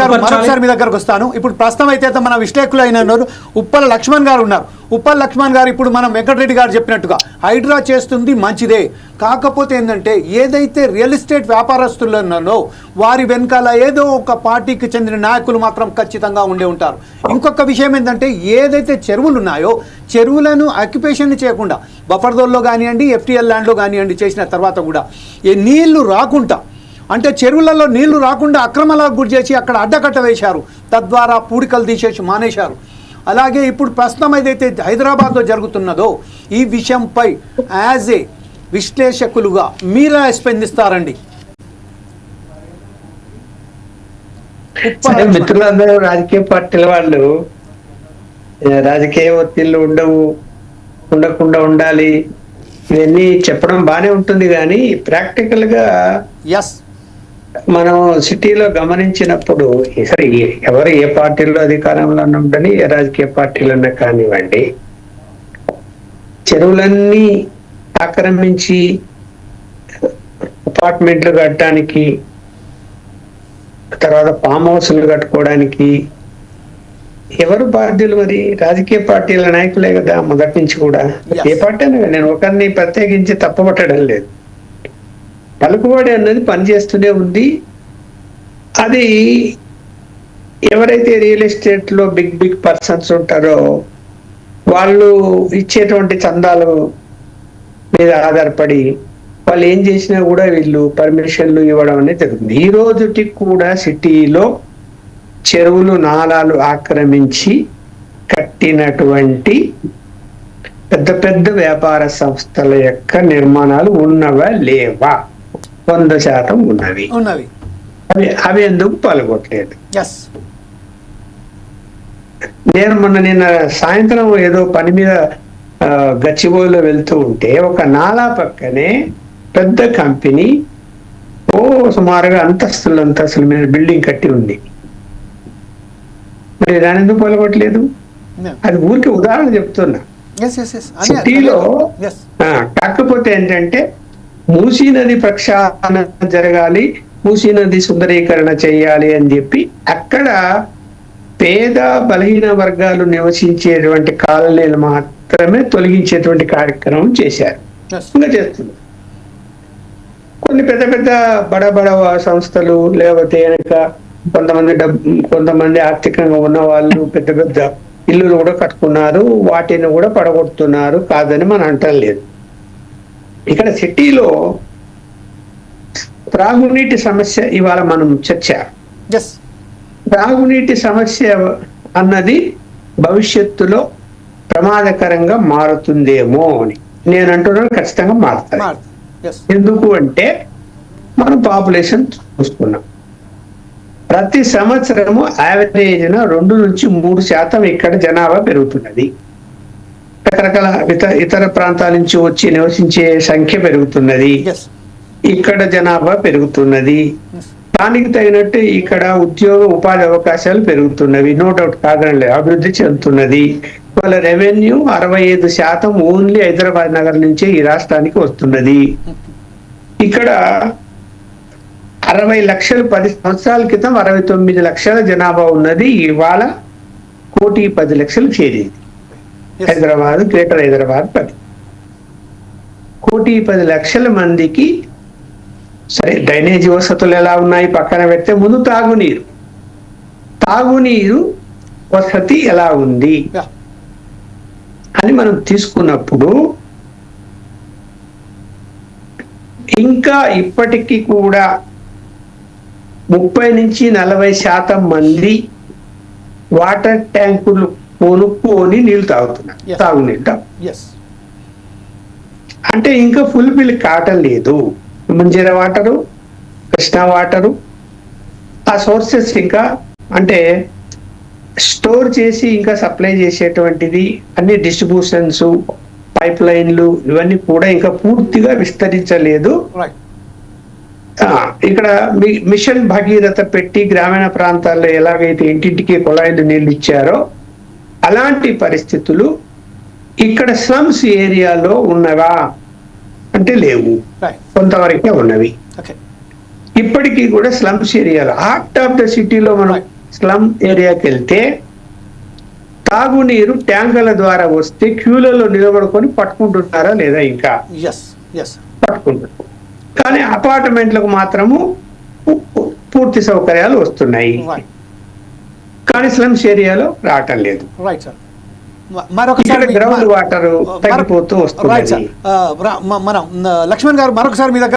గారు. మరొకసారి మీ దగ్గరకు వస్తాను. ఇప్పుడు ప్రస్తుతం అయితే మన విశ్లేషకులు అయిన ఉప్పల లక్ష్మణ్ గారు ఉన్నారు. ఉప్పల లక్ష్మణ్ గారు ఇప్పుడు మనం వెంకటరెడ్డి గారు చెప్పినట్టుగా హైడ్రా చేస్తుంది మంచిదే. కాకపోతే ఏంటంటే ఏదైతే రియల్ ఎస్టేట్ వ్యాపారస్తులు ఉన్నారో వారి వెనకాల ఏదో ఒక పార్టీకి చెందిన నాయకులు మాత్రం ఖచ్చితంగా ఉండే ఉంటారు. ఇంకొక విషయం ఏంటంటే ఏదైతే చెరువులు ఉన్నాయో చెరువులను అక్యుపేషన్ చేయకుండా బఫర్ జోన్లో కానివ్వండి ఎఫ్టీఎల్ ల్యాండ్లో కానివ్వండి చేసిన తర్వాత కూడా ఈ నీళ్ళు రాకుండా అంటే చెరువులలో నీళ్ళు రాకుండా అక్రమాలకు గురి చేసి అక్కడ అడ్డకట్ట వేశారు. తద్వారా పూడికలు తీసేసి మానేశారు. అలాగే ఇప్పుడు ప్రస్తుతం ఏదైతే హైదరాబాద్లో జరుగుతున్నదో ఈ విషయంపై యాజ్ ఏ విశ్లేషకులుగా మీరా స్పందిస్తారండి. మిత్రులందరూ రాజకీయ పార్టీల వాళ్ళు రాజకీయ ఒత్తిళ్ళు ఉండవు ఉండకుండా ఉండాలి. ఇవన్నీ చెప్పడం బానే ఉంటుంది కానీ ప్రాక్టికల్గా ఎస్ మనం సిటీలో గమనించినప్పుడు సరే ఎవరు ఏ పార్టీలో అధికారంలో ఉండని ఏ రాజకీయ పార్టీలన్నా కానివ్వండి చెరువులన్నీ ఆక్రమించి అపార్ట్మెంట్లు కట్టడానికి తర్వాత ఫామ్ హౌస్లు కట్టుకోవడానికి ఎవరు బాధ్యులు మరి? రాజకీయ పార్టీల నాయకులే కదా మొదటి నుంచి కూడా. ఏ పార్టీ నేను ఒకరిని ప్రత్యేకించి తప్పబట్టడం లేదు. పలుకుబడి అన్నది పనిచేస్తూనే ఉంది. అది ఎవరైతే రియల్ ఎస్టేట్లో బిగ్ బిగ్ పర్సన్స్ ఉంటారో వాళ్ళు ఇచ్చేటువంటి చందాలు మీద ఆధారపడి వాళ్ళు ఏం చేసినా కూడా వీళ్ళు పర్మిషన్లు ఇవ్వడం అనేది జరుగుతుంది. ఈ రోజుకి కూడా సిటీలో చెరువులు నాలాలు ఆక్రమించి కట్టినటువంటి పెద్ద పెద్ద వ్యాపార సంస్థల యొక్క నిర్మాణాలు ఉన్నవా లేవా? వంద శాతం ఉన్నవి. ఉన్నవి. అవి అవి ఎందుకు పాల్గొట్టలేదు నేను మొన్న నిన్న సాయంత్రం ఏదో పని మీద ఆ, గచ్చిబౌలిలో వెళ్తూ ఉంటే ఒక నాలా పక్కనే పెద్ద కంపెనీ ఓ సుమారుగా అంతస్తులు అంతస్తుల మీద బిల్డింగ్ కట్టి ఉంది. మరి దాని ఎందుకు పొలగొట్టలేదు అది ఊరికి ఉదాహరణ చెప్తున్నా. సిటీలో కాకపోతే ఏంటంటే మూసీ నది ప్రక్షాళన జరగాలి మూసీ నది సుందరీకరణ చేయాలి అని చెప్పి అక్కడ పేద బలహీన వర్గాలు నివసించేటువంటి కాలనీలు మాత్రమే తొలగించేటువంటి కార్యక్రమం చేశారు. ఇంకా చేస్తున్నారు. కొన్ని పెద్ద పెద్ద బడ బడ సంస్థలు లేకపోతే కనుక కొంతమంది డబ్బు కొంతమంది ఆర్థికంగా ఉన్న వాళ్ళు పెద్ద పెద్ద ఇల్లులు కూడా కట్టుకున్నారు వాటిని కూడా పడగొడుతున్నారు కాదని మనం అంటలేదు. ఇక్కడ సిటీలో త్రాగునీటి సమస్య ఇవాళ మనం చర్చ. త్రాగునీటి సమస్య అన్నది భవిష్యత్తులో ప్రమాదకరంగా మారుతుందేమో అని. నేను అంటున్నాను ఖచ్చితంగా మారుతుంది. ఎందుకు అంటే మనం పాపులేషన్ చూసుకున్నాం ప్రతి సంవత్సరము యావరేజ్న రెండు నుంచి మూడు శాతం ఇక్కడ జనాభా పెరుగుతున్నది. రకరకాల ఇతర ప్రాంతాల నుంచి వచ్చి నివసించే సంఖ్య పెరుగుతున్నది. ఇక్కడ జనాభా పెరుగుతున్నది. దానికి తగినట్టు ఇక్కడ ఉద్యోగ ఉపాధి అవకాశాలు పెరుగుతున్నవి. నో డౌట్ లేదు అభివృద్ధి చెందుతున్నది. వాళ్ళ రెవెన్యూ అరవై ఐదు శాతం ఓన్లీ హైదరాబాద్ నగర్ నుంచే ఈ రాష్ట్రానికి వస్తున్నది. ఇక్కడ అరవై లక్షలు పది సంవత్సరాల క్రితం అరవై తొమ్మిది లక్షల జనాభా ఉన్నది. ఇవాళ కోటి పది లక్షలు చేరింది. హైదరాబాద్ గ్రేటర్ హైదరాబాద్ పది. కోటి పది లక్షల మందికి సరే డ్రైనేజీ వసతులు ఎలా ఉన్నాయి? పక్కన పెడితే ముందు తాగునీరు. తాగునీరు వసతి ఎలా ఉంది? అని మనం తీసుకున్నప్పుడు ఇంకా ఇప్పటికీ కూడా ముప్పై నుంచి నలభై శాతం మంది వాటర్ ట్యాంకులు కొనుక్కొని నీళ్ళు తాగుతున్నారు Yes. తాగునీళ్ళు తాగు- అంటే ఇంకా ఫుల్ బిల్ కావటం లేదు. ముంజర వాటరు కృష్ణా వాటరు ఆ సోర్సెస్ ఇంకా అంటే స్టోర్ చేసి ఇంకా సప్లై చేసేటువంటిది అన్ని డిస్ట్రిబ్యూషన్స్ పైప్ లైన్లు ఇవన్నీ కూడా ఇంకా పూర్తిగా విస్తరించలేదు. ఇక్కడ మిషన్ భగీరథ పెట్టి గ్రామీణ ప్రాంతాల్లో ఎలాగైతే ఇంటింటికి కుళాయిలు నీళ్ళు ఇచ్చారో అలాంటి పరిస్థితులు ఇక్కడ స్లమ్స్ ఏరియాలో ఉన్నవా అంటే లేవు. కొంతవరకే ఉన్నవి. ఇప్పటికీ కూడా స్లమ్స్ ఏరియాలో హార్ట్ ఆఫ్ ద సిటీలో మనం. స్లమ్ ఏరియాకి వెళ్తే తాగునీరు ట్యాంకర్ల ద్వారా వస్తే క్యూలలో నిలబడుకొని పట్టుకుంటున్నారా లేదా ఇంకా? పట్టుకుంటారు కానీ అపార్ట్మెంట్లకు మాత్రము పూర్తి సౌకర్యాలు వస్తున్నాయి. కానీ స్లమ్స్ ఏరియాలో రావటం లేదు. రైట్ సార్ మరొకసారి గ్రౌండ్ వాటర్ తగ్గిపోతూ రైట్ వస్తుంది సార్ మనం లక్ష్మణ్ గారు మరొకసారి మీ దగ్గర